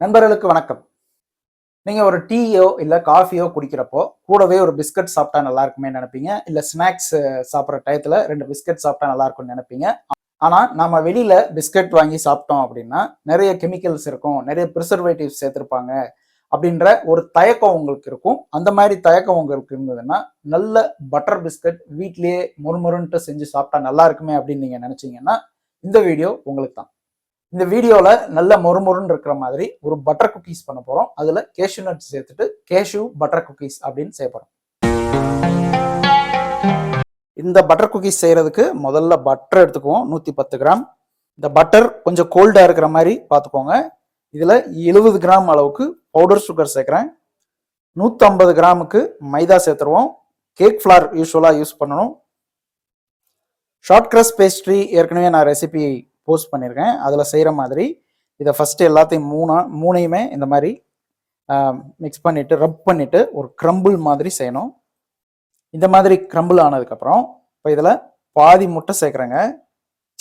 நண்பர்களுக்கு வணக்கம். நீங்க ஒரு டீயோ இல்ல காஃபியோ குடிக்கிறப்போ கூடவே ஒரு பிஸ்கட் சாப்பிட்டா நல்லா இருக்குமே நினைப்பீங்க. இல்ல ஸ்நாக்ஸ் சாப்பிட்ற டயத்துல ரெண்டு பிஸ்கட் சாப்பிட்டா நல்லா இருக்கும்னு நினைப்பீங்க. ஆனா நம்ம வெளியில பிஸ்கட் வாங்கி சாப்பிட்டோம் அப்படின்னா நிறைய கெமிக்கல்ஸ் இருக்கும் நிறைய ப்ரிசர்வேட்டிவ்ஸ் சேர்த்திருப்பாங்க அப்படின்ற ஒரு தயக்கம் உங்களுக்கு இருக்கும். அந்த மாதிரி தயக்கம் உங்களுக்கு இருந்ததுன்னா நல்ல பட்டர் பிஸ்கட் வீட்லேயே முறுமுறுன்ட்டு செஞ்சு சாப்பிட்டா நல்லா இருக்குமே அப்படின்னு நீங்க நினைச்சீங்கன்னா இந்த வீடியோ உங்களுக்கு தான் இந்த வீடியோவில் நல்ல மொறுமொறுன்னு இருக்கிற மாதிரி ஒரு பட்டர் குக்கீஸ் பண்ண போகிறோம் அதில் கேஷ்யூ நட் சேர்த்துட்டு கேஷ்யூ பட்டர் குக்கீஸ் அப்படின்னு செய்ய போகிறோம் இந்த பட்டர் குக்கீஸ் செய்கிறதுக்கு முதல்ல பட்டர் எடுத்துக்குவோம். நூற்றி பத்து கிராம் இந்த பட்டர் கொஞ்சம் கோல்டாக இருக்கிற மாதிரி பார்த்துக்கோங்க. இதில் எழுபது கிராம் அளவுக்கு பவுடர் சுகர் சேர்க்குறேன். நூற்றம்பது கிராமுக்கு மைதா சேர்த்துருவோம். கேக் ஃப்ளார் யூஸ்வலாக யூஸ் பண்ணணும். ஷார்ட் கிரஸ் பேஸ்ட்ரி ஏற்கனவே நான் ரெசிபி போஸ்ட் பண்ணியிருக்கேன். அதில் செய்கிற மாதிரி இதை ஃபஸ்ட்டு எல்லாத்தையும் மூணா மூணையுமே இந்த மாதிரி மிக்ஸ் பண்ணிவிட்டு ரப் பண்ணிவிட்டு ஒரு க்ரம்பிள் மாதிரி செய்யணும். இந்த மாதிரி க்ரம்பிள் ஆனதுக்கப்புறம் இப்போ இதில் பாதி முட்டை சேர்க்குறேங்க.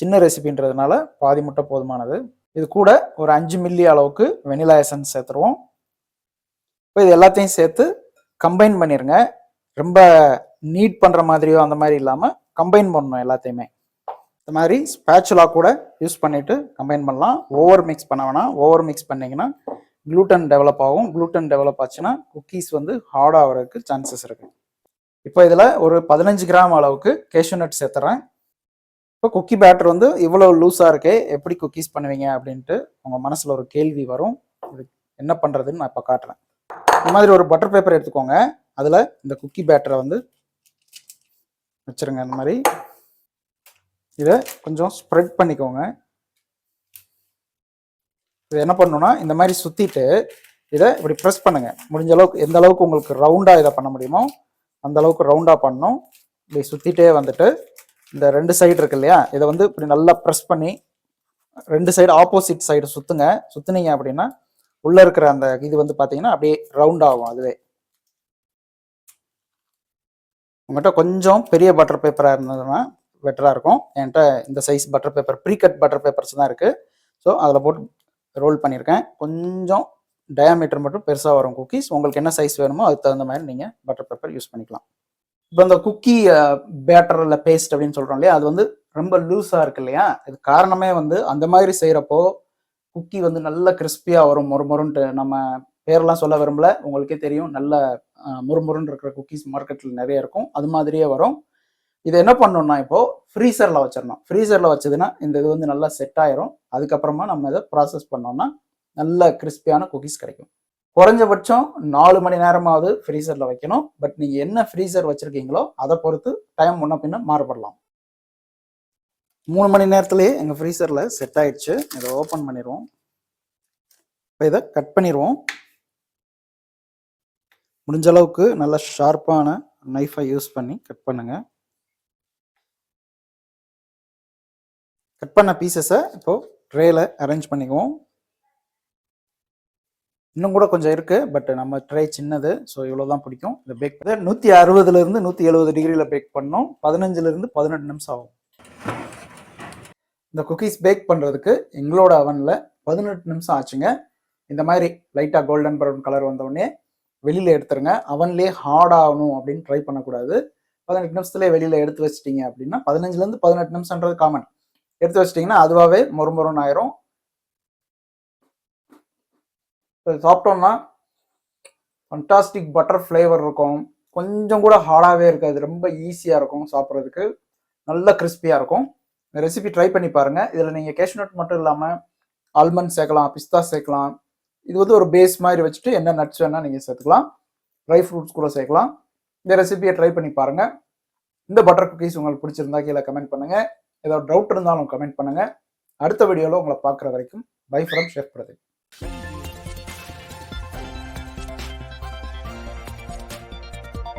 சின்ன ரெசிபின்றதுனால பாதி முட்டை போதுமானது. இது கூட ஒரு அஞ்சு மில்லி அளவுக்கு வெனிலா எசன்ஸ் சேர்த்துருவோம். இப்போ இது எல்லாத்தையும் சேர்த்து கம்பைன் பண்ணிடுங்க ரொம்ப நீட் பண்ணுற மாதிரியோ அந்த மாதிரி இல்லாமல் கம்பைன் பண்ணணும் எல்லாத்தையுமே. இந்த மாதிரி ஸ்பேச்சுலா கூட யூஸ் பண்ணிட்டு கம்பைன் பண்ணலாம். ஓவர் மிக்ஸ் பண்ண வேணாம். ஓவர் மிக்ஸ் பண்ணிங்கன்னா க்ளூட்டன் டெவலப் ஆகும். க்ளூட்டன் டெவலப் ஆச்சுன்னா குக்கீஸ் வந்து ஹார்ட் ஆகிறதுக்கு சான்சஸ் இருக்கு. இப்போ இதில் ஒரு பதினஞ்சு கிராம் அளவுக்கு கேஷ்யூ நட் சேர்த்துறேன். இப்போ குக்கி பேட்டர் வந்து இவ்வளோ லூஸாக இருக்கே எப்படி குக்கீஸ் பண்ணுவீங்க அப்படின்ட்டு உங்கள் மனசில் ஒரு கேள்வி வரும். இது என்ன பண்ணுறதுன்னு நான் இப்போ காட்டுறேன். இந்த மாதிரி ஒரு பட்டர் பேப்பர் எடுத்துக்கோங்க. அதில் இந்த குக்கி பேட்டரை வந்து வச்சுருங்க இந்த மாதிரி. இதை கொஞ்சம் ஸ்ப்ரெட் பண்ணிக்கோங்க. இது என்ன பண்ணணும்னா இந்த மாதிரி சுற்றிட்டு இதை இப்படி ப்ரெஸ் பண்ணுங்க. முடிஞ்ச அளவுக்கு எந்த அளவுக்கு உங்களுக்கு ரவுண்டாக இதை பண்ண முடியுமோ அந்த அளவுக்கு ரவுண்டாக பண்ணணும். இப்படி சுற்றிட்டே வந்துட்டு இந்த ரெண்டு சைடு இருக்கு இல்லையா இதை வந்து இப்படி நல்லா ப்ரெஸ் பண்ணி ரெண்டு சைடு ஆப்போசிட் சைடு சுற்றுங்க சுற்றுனீங்க அப்படின்னா உள்ளே இருக்கிற அந்த இது வந்து பார்த்தீங்கன்னா அப்படியே ரவுண்ட் ஆகும் அதுவே. உங்கள்கிட்ட கொஞ்சம் பெரிய பட்டர் பேப்பராக இருந்ததுன்னா பெட்டராக இருக்கும். என்கிட்ட இந்த size butter paper pre cut butter papers தான் இருக்குது ஸோ அதில் போட்டு ரோல் பண்ணியிருக்கேன் கொஞ்சம் டயாமீட்டர் மட்டும் பெருசாக வரும் குக்கீஸ் உங்களுக்கு என்ன சைஸ் வேணுமோ அதுக்கு தகுந்த மாதிரி நீங்கள் பட்டர் பேப்பர் யூஸ் பண்ணிக்கலாம். இப்போ இந்த குக்கி பேட்டர் இல்லை பேஸ்ட் அப்படின்னு சொல்கிறோம் இல்லையா? அது வந்து ரொம்ப லூஸாக இருக்கு இல்லையா? இது காரணமே வந்து அந்த மாதிரி செய்கிறப்போ குக்கி வந்து நல்ல கிறிஸ்பியாக வரும் மொறுமொருன்ட்டு நம்ம பேரெல்லாம் சொல்ல விரும்பல. உங்களுக்கே தெரியும். நல்ல முறுமுறுன்னு இருக்கிற குக்கீஸ் மார்க்கெட்டில் நிறைய இருக்கும். அது மாதிரியே வரும். இதை என்ன பண்ணணும்னா இப்போ ஃப்ரீசரில் வச்சிடணும். ஃப்ரீசரில் வச்சதுன்னா இந்த இது வந்து நல்லா செட் ஆயிரும். அதுக்கப்புறமா நம்ம இதை ப்ராசஸ் பண்ணோம்னா நல்ல கிறிஸ்பியான குக்கீஸ் கிடைக்கும். குறைஞ்சபட்சம் நாலு மணி நேரமாவது ஃப்ரீசரில் வைக்கணும். பட் நீங்கள் என்ன ஃப்ரீசர் வச்சுருக்கீங்களோ அதை பொறுத்து டைம் முன்ன பின்ன மாறுபடலாம். மூணு மணி நேரத்துலேயே எங்கள் ஃப்ரீசரில் செட் ஆயிடுச்சு. இதை ஓப்பன் பண்ணிடுவோம். இப்போ இதை கட் பண்ணிடுவோம். முடிஞ்ச அளவுக்கு நல்ல ஷார்ப்பான நைஃபை யூஸ் பண்ணி கட் பண்ணுங்கள் கட் பண்ண பீசஸை இப்போ ட்ரேல அரேஞ்ச் பண்ணிக்குவோம். இன்னும் கூட கொஞ்சம் இருக்கு பட் நம்ம ட்ரே சின்னது ஸோ இவ்வளோ தான் பிடிக்கும் இந்த பேக் நூற்றி அறுபதுல இருந்து நூற்றி எழுபது டிகிரியில் பேக் பண்ணோம். பதினஞ்சுல இருந்து பதினெட்டு நிமிஷம் ஆகும். இந்த குக்கீஸ் பேக் பண்ணுறதுக்கு எங்களோட அவனில் பதினெட்டு நிமிஷம் ஆச்சுங்க. இந்த மாதிரி லைட்டாக கோல்டன் ப்ரௌன் கலர் வந்தோடனே வெளியில் எடுத்துருங்க. அவன்லேயே ஹார்ட் ஆகணும் அப்படின்னு ட்ரை பண்ணக்கூடாது. பதினெட்டு நிமிஷத்துலேயே வெளியில் எடுத்து வச்சிட்டிங்க அப்படின்னா பதினஞ்சுலேருந்து பதினெட்டு நிமிஷன்றது காமன் எடுத்து வச்சிட்டிங்கன்னா அதுவாகவே மொறுமொறுன்னு ஆயிரும். சாப்பிட்டோம்னா ஃபண்டாஸ்டிக் பட்டர் ஃப்ளேவர் இருக்கும். கொஞ்சம் கூட ஹார்டாகவே இருக்காது. ரொம்ப ஈஸியாக இருக்கும் சாப்பிட்றதுக்கு. நல்ல கிறிஸ்பியாக இருக்கும். இந்த ரெசிபி ட்ரை பண்ணி பாருங்கள் இதில் நீங்கள் கேஷ்நட் மட்டும் இல்லாமல் ஆல்மண்ட் சேர்க்கலாம் பிஸ்தா சேர்க்கலாம். இது வந்து ஒரு பேஸ் மாதிரி வச்சுட்டு என்ன நட்ஸ் வேணால் நீங்கள் சேர்த்துக்கலாம். ட்ரை ஃப்ரூட்ஸ் கூட சேர்க்கலாம். இந்த ரெசிபியை ட்ரை பண்ணி பாருங்கள் இந்த பட்டர் குக்கீஸ் உங்களுக்கு பிடிச்சிருந்தா கீழே கமெண்ட் பண்ணுங்கள் ஏதாவது டவுட் இருந்தாலும் கமெண்ட் பண்ணுங்கள் அடுத்த வீடியோவில் உங்களை பார்க்குற வரைக்கும் பை ஃப்ரம் ஷெஃப் பிரதீப்.